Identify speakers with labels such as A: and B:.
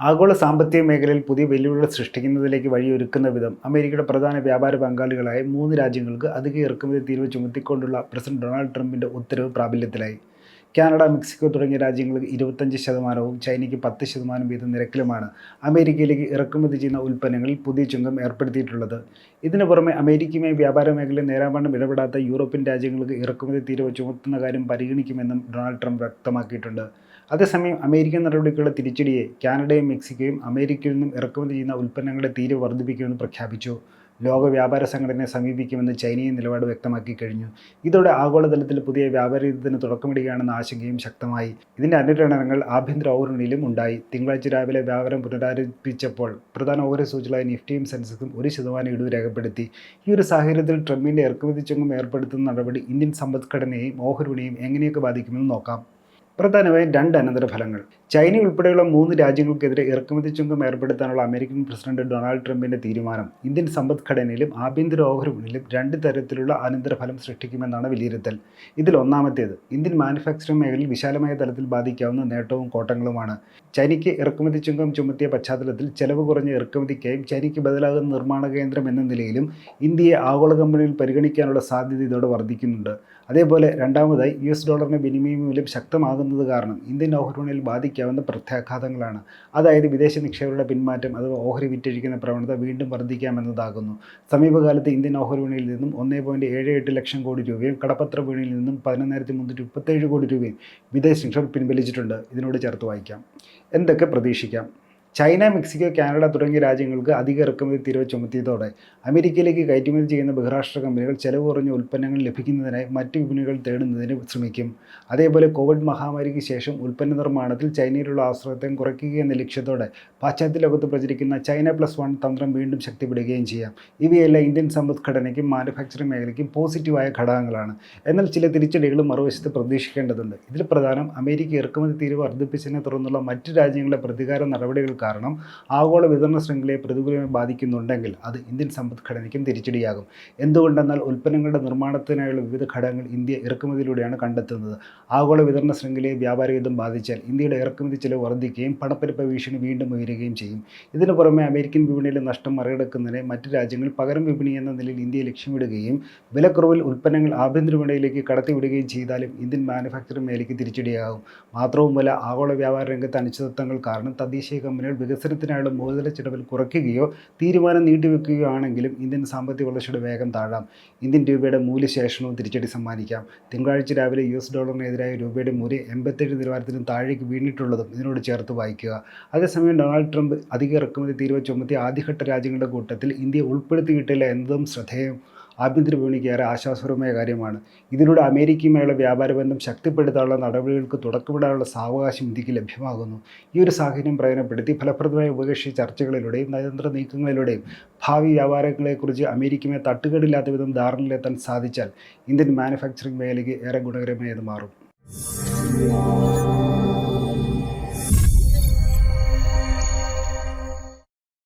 A: ആഗോള സാമ്പത്തിക മേഖലയിൽ പുതിയ വെല്ലുവിളികൾ സൃഷ്ടിക്കുന്നതിലേക്ക് വഴിയൊരുക്കുന്ന വിധം അമേരിക്കയുടെ പ്രധാന വ്യാപാര പങ്കാളികളായ മൂന്ന് രാജ്യങ്ങൾക്ക് അധിക ഇറക്കുമതി തീരുവ ചുമത്തിക്കൊണ്ടുള്ള പ്രസിഡന്റ് ഡൊണാൾഡ് ട്രംപിന്റെ ഉത്തരവ് പ്രാബല്യത്തിലായി. കാനഡ മെക്സിക്കോ തുടങ്ങിയ രാജ്യങ്ങൾക്ക് ഇരുപത്തഞ്ച് ശതമാനവും ചൈനയ്ക്ക് പത്ത് ശതമാനം വീതം നിരക്കിലുമാണ് അമേരിക്കയിലേക്ക് ഇറക്കുമതി ചെയ്യുന്ന ഉൽപ്പന്നങ്ങളിൽ പുതിയ ചുങ്കം ഏർപ്പെടുത്തിയിട്ടുള്ളത്. ഇതിനു പുറമെ അമേരിക്കയുമായി വ്യാപാര മേഖലയിൽ നേരാവണ്ണം ഇടപെടാത്ത യൂറോപ്യൻ രാജ്യങ്ങൾക്ക് ഇറക്കുമതി തീരുവ ചുമത്തുന്ന കാര്യം പരിഗണിക്കുമെന്നും ഡൊണാൾഡ് ട്രംപ് വ്യക്തമാക്കിയിട്ടുണ്ട്. അതേസമയം അമേരിക്കൻ നടപടികളുടെ തിരിച്ചടിയെ കാനഡയും മെക്സിക്കോയും അമേരിക്കയിൽ നിന്നും ഇറക്കുമതി ചെയ്യുന്ന ഉൽപ്പന്നങ്ങളുടെ തീരെ വർദ്ധിപ്പിക്കുമെന്ന് പ്രഖ്യാപിച്ചു. ലോക വ്യാപാര സംഘടനയെ സമീപിക്കുമെന്ന് ചൈനയും നിലപാട് വ്യക്തമാക്കി കഴിഞ്ഞു. ഇതോടെ ആഗോളതലത്തിൽ പുതിയ വ്യാപാര യുദ്ധത്തിന് തുടക്കമിടുകയാണെന്ന ആശങ്കയും ശക്തമായി. ഇതിന്റെ അനുരണനങ്ങൾ ആഭ്യന്തര ഓഹരികളിലും ഉണ്ടായി. തിങ്കളാഴ്ച രാവിലെ വ്യാപാരം പുനരാരംഭിച്ചപ്പോൾ പ്രധാന ഓഹരി സൂചികളായ നിഫ്റ്റിയും സെൻസെക്സും ഒരു ശതമാനം ഇടിവ് രേഖപ്പെടുത്തി. ഈ ഒരു സാഹചര്യത്തിൽ ട്രംപിന്റെ ഇറക്കുമതി ചുങ്കം ഏർപ്പെടുത്തുന്ന നടപടി ഇന്ത്യൻ സമ്പദ്ഘടനയെയും ഓഹരി വിപണിയെയും എങ്ങനെയൊക്കെ ബാധിക്കുമെന്ന് നോക്കാം. പ്രധാനമായും രണ്ട് അനന്തരഫലങ്ങൾ ചൈന ഉൾപ്പെടെയുള്ള മൂന്ന് രാജ്യങ്ങൾക്കെതിരെ ഇറക്കുമതി ചുങ്കം ഏർപ്പെടുത്താനുള്ള അമേരിക്കൻ പ്രസിഡന്റ് ഡൊണാൾഡ് ട്രംപിന്റെ തീരുമാനം. ഇന്ത്യൻ സമ്പദ്ഘടനയിലും ആഭ്യന്തര ഓഹരി രണ്ട് തരത്തിലുള്ള അനന്തരഫലം സൃഷ്ടിക്കുമെന്നാണ് വിലയിരുത്തൽ. ഇതിൽ ഒന്നാമത്തേത് ഇന്ത്യൻ മാനുഫാക്ചറിംഗ് മേഖലയിൽ വിശാലമായ തലത്തിൽ ബാധിക്കാവുന്ന നേട്ടവും കോട്ടങ്ങളുമാണ്. ചൈനയ്ക്ക് ഇറക്കുമതി ചുങ്കം ചുമത്തിയ പശ്ചാത്തലത്തിൽ ചെലവ് കുറഞ്ഞ ഇറക്കുമതിക്കായും ചൈനയ്ക്ക് ബദലാകുന്ന നിർമ്മാണ കേന്ദ്രം എന്ന നിലയിലും ഇന്ത്യയെ ആഗോള കമ്പനിയിൽ പരിഗണിക്കാനുള്ള സാധ്യത ഇതോടെ വർദ്ധിക്കുന്നുണ്ട്. അതേപോലെ രണ്ടാമതായി യു എസ് ഡോളറിന് വിനിമയ മൂല്യം ശക്തമാകുന്നത് കാരണം ഇന്ത്യൻ ഓഹരി വിപണിയിൽ ബാധിക്കാവുന്ന പ്രത്യാഘാതങ്ങളാണ്. അതായത് വിദേശ നിക്ഷേപകരുടെ പിന്മാറ്റം അഥവാ ഓഹരി വിറ്റഴിക്കുന്ന പ്രവണത വീണ്ടും വർദ്ധിക്കാമെന്നതാകുന്നു. സമീപകാലത്ത് ഇന്ത്യൻ ഓഹരി വിപണിയിൽ നിന്നും ഒന്നേ പോയിന്റ് ഏഴ് എട്ട് ലക്ഷം കോടി രൂപയും കടപ്പത്ര വിപണിയിൽ നിന്നും പതിനൊന്നായിരത്തി മുന്നൂറ്റി മുപ്പത്തേഴ് കോടി രൂപയും വിദേശ നിക്ഷേപം പിൻവലിച്ചിട്ടുണ്ട്. ഇതിനോട് ചേർത്ത് വായിക്കാം. എന്തൊക്കെ പ്രതീക്ഷിക്കാം? ചൈന മെക്സിക്കോ കാനഡ തുടങ്ങിയ രാജ്യങ്ങൾക്ക് അധിക ഇറക്കുമതി തീരുവ ചുമത്തിയതോടെ അമേരിക്കയിലേക്ക് കയറ്റുമതി ചെയ്യുന്ന ബഹുരാഷ്ട്ര കമ്പനികൾ ചെലവ് കുറഞ്ഞ ഉൽപ്പന്നങ്ങൾ ലഭിക്കുന്നതിനായി മറ്റ് വിപണികൾ തേടുന്നതിന് ശ്രമിക്കും. അതേപോലെ കോവിഡ് മഹാമാരിക്ക് ശേഷം ഉൽപ്പന്ന നിർമ്മാണത്തിൽ ചൈനയിലുള്ള ആശ്രയത്വം കുറയ്ക്കുക എന്ന ലക്ഷ്യത്തോടെ പാശ്ചാത്യ ലോകത്ത് പ്രചരിക്കുന്ന ചൈന പ്ലസ് വൺ തന്ത്രം വീണ്ടും ശക്തിപ്പെടുകയും ചെയ്യാം. ഇവയെല്ലാം ഇന്ത്യൻ സമ്പദ്ഘടനയ്ക്കും മാനുഫാക്ചറിംഗ് മേഖലയ്ക്കും പോസിറ്റീവായ ഘടകങ്ങളാണ്. എന്നാൽ ചില തിരിച്ചടികളും മറുവശത്ത് പ്രതീക്ഷിക്കേണ്ടതുണ്ട്. ഇതിൽ പ്രധാനം അമേരിക്ക ഇറക്കുമതി തീരുവ വർദ്ധിപ്പിച്ചതിനെ തുടർന്നുള്ള മറ്റ് രാജ്യങ്ങളുടെ പ്രതികാര നടപടികൾ കാരണം ആഗോള വിതരണ ശൃംഖലയെ പ്രതികൂലമായി ബാധിക്കുന്നുണ്ടെങ്കിൽ അത് ഇന്ത്യൻ സമ്പദ്ഘടനയ്ക്കും തിരിച്ചടിയാകും. എന്തുകൊണ്ടെന്നാൽ ഉൽപ്പന്നങ്ങളുടെ നിർമ്മാണത്തിനായുള്ള വിവിധ ഘടകങ്ങൾ ഇന്ത്യ ഇറക്കുമതിയിലൂടെയാണ് കണ്ടെത്തുന്നത്. ആഗോള വിതരണ ശൃംഖലയെ വ്യാപാര യുദ്ധം ബാധിച്ചാൽ ഇന്ത്യയുടെ ഇറക്കുമതി ചിലവ് വർദ്ധിക്കുകയും പണപ്പെരുപ്പ ഭീഷണി വീണ്ടും ഉയരുകയും ചെയ്യും. ഇതിനു പുറമെ അമേരിക്കൻ വിപണിയിലെ നഷ്ടം മറികടക്കുന്നതിന് മറ്റ് രാജ്യങ്ങൾ പകരം വിപണി എന്ന നിലയിൽ ഇന്ത്യയെ ലക്ഷ്യമിടുകയും വിലക്കുറവിൽ ഉൽപ്പന്നങ്ങൾ ആഭ്യന്തര വിപണിയിലേക്ക് കടത്തിവിടുകയും ചെയ്താലും ഇന്ത്യൻ മാനുഫാക്ചറിംഗ് മേലേക്ക് തിരിച്ചടിയാകും. മാത്രവുമല്ല ആഗോള വ്യാപാര രംഗത്തെ അനിശ്ചിതത്വങ്ങൾ കാരണം തദ്ദേശീയ കമ്പനികൾ വികസനത്തിനായുള്ള മൂലധന ചിലവിൽ കുറയ്ക്കുകയോ തീരുമാനം നീട്ടിവെക്കുകയോ ആണെങ്കിലും ഇന്ത്യൻ സാമ്പത്തിക വളർച്ചയുടെ വേഗം താഴാം. ഇന്ത്യൻ രൂപയുടെ മൂല്യശേഷണവും തിരിച്ചടി സമ്മാനിക്കാം. തിങ്കളാഴ്ച രാവിലെ യു എസ് ഡോളറിനെതിരായ രൂപയുടെ മൂല്യം എൺപത്തേഴ് നിലവാരത്തിനും താഴേക്ക് വീണിട്ടുള്ളതും ഇതിനോട് ചേർത്ത് വായിക്കുക. അതേസമയം ഡൊണാൾഡ് ട്രംപ് അധിക ഇറക്കുമതി തീരുവ ചുമത്തിയ ആദ്യഘട്ട രാജ്യങ്ങളുടെ കൂട്ടത്തിൽ ഇന്ത്യയെ ഉൾപ്പെടുത്തിയിട്ടില്ല എന്നതും ശ്രദ്ധേയം. ആഭ്യന്തര വിപണിക്ക് ഏറെ ആശ്വാസപരമായ കാര്യമാണ്. ഇതിലൂടെ അമേരിക്കയുമായുള്ള വ്യാപാര ബന്ധം ശക്തിപ്പെടുത്താനുള്ള നടപടികൾക്ക് തുടക്കമിടാനുള്ള സാവകാശം ഇന്ത്യയ്ക്ക് ലഭ്യമാകുന്നു. ഈ ഒരു സാഹചര്യം പ്രയോജനപ്പെടുത്തി ഫലപ്രദമായ ഉപകക്ഷി ചർച്ചകളിലൂടെയും നയതന്ത്ര നീക്കങ്ങളിലൂടെയും ഭാവി വ്യാപാരങ്ങളെക്കുറിച്ച് അമേരിക്കയുമായി തട്ടുകേടില്ലാത്ത വിധം ധാരണയിലെത്താൻ സാധിച്ചാൽ ഇന്ത്യൻ മാനുഫാക്ചറിംഗ് മേഖലയ്ക്ക് ഏറെ ഗുണകരമായി മാറും.